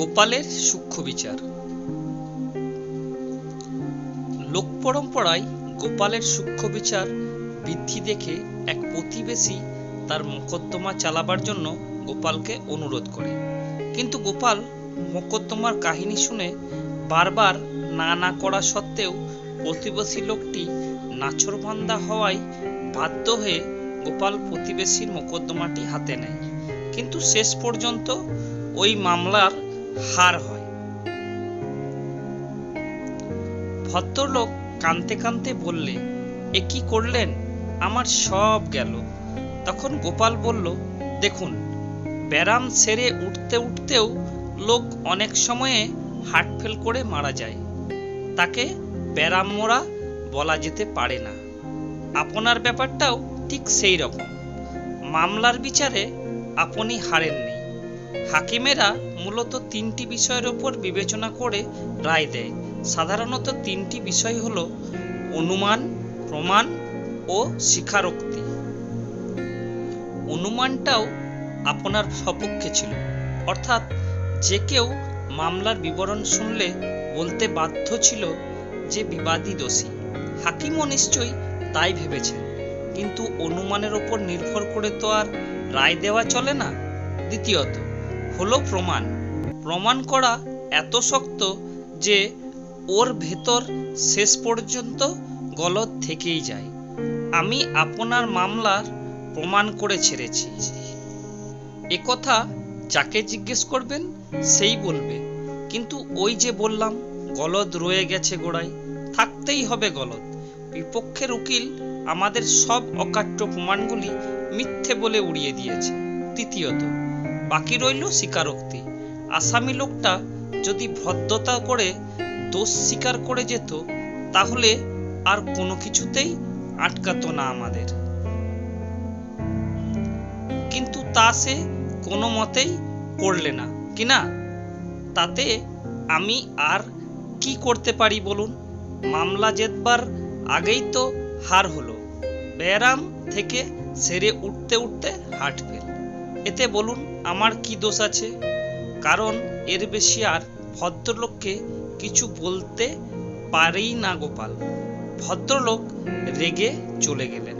গোপালের সূক্ষ্ম বিচার। লোক পরম্পরায় গোপালের সূক্ষ্ম বিচার বৃদ্ধি দেখে এক প্রতিবেশী তার মোকদ্দমা চালাবার জন্য গোপালকে অনুরোধ করে। কিন্তু গোপাল মোকদ্দমার কাহিনী শুনে বারবার না না করা সত্ত্বেও প্রতিবেশী লোকটি নাছরবান্দা হওয়ায় বাধ্য হয়ে গোপাল প্রতিবেশীর মোকদ্দমাটি হাতে নেয়। কিন্তু শেষ পর্যন্ত ওই মামলার হার হয়। ভদ্রলোক কানতে কানতে বললে, এ কি করলেন? আমার সব গেল। তখন গোপাল বলল, দেখুন, ব্যারাম সেরে উঠতে উঠতেও লোক অনেক সময়ে হার্ট ফেল করে মারা যায়। তাকে ব্যারাম মোরা বলা যেতে পারে না। আপনার ব্যাপারটাও ঠিক সেই রকম। মামলার বিচারে আপনি হারেননি। হাকিমেরা মূলত তিনটি বিষয়ের ওপর বিবেচনা করে রায় দেয়। সাধারণত তিনটি বিষয় হলো অনুমান, প্রমাণ ও স্বীকারোক্তি। অনুমানটাও আপনার সপক্ষে ছিল। অর্থাৎ যে কেউ মামলার বিবরণ শুনলে বলতে বাধ্য ছিল যে বিবাদী দোষী। হাকিমও নিশ্চয়ই তাই ভেবেছেন। কিন্তু অনুমানের ওপর নির্ভর করে তো আর রায় দেওয়া চলে না। দ্বিতীয়ত হলো প্রমাণ। প্রমাণ করা এত শক্ত যে ওর ভেতর শেষ পর্যন্ত গলদ থেকেই যায়। আমি আপনার মামলার প্রমাণ করে ছেড়েছি। একথা যাকে জিজ্ঞেস করবেন, সেই বলবে। কিন্তু ওই যে বললাম, গলদ রয়ে গেছে গোড়ায়, থাকতেই হবে গলদ। বিপক্ষের উকিল আমাদের সব অকাট্য প্রমাণগুলি মিথ্যে বলে উড়িয়ে দিয়েছে। তৃতীয়ত বাকি রইল স্বীকারোক্তি। আসামি লোকটা যদি ভদ্রতা করে দোষ স্বীকার করে যেত, তাহলে আর কোনো কিছুতেই আটকাতো না আমাদের। কিন্তু তা সে কোনো মতেই করলে না, কি না? তাতে আমি আর কি করতে পারি বলুন? মামলা জেতবার আগেই তো হার হলো। ব্যারাম থেকে সেরে উঠতে উঠতে হার্ট ফেল। এতে বলুন, আমার কি দোষ আছে? কারণ এর বেশি আর ভদ্রলোককে কিছু বলতে পারেই না গোপাল। ভদ্রলোক রেগে চলে গেলেন।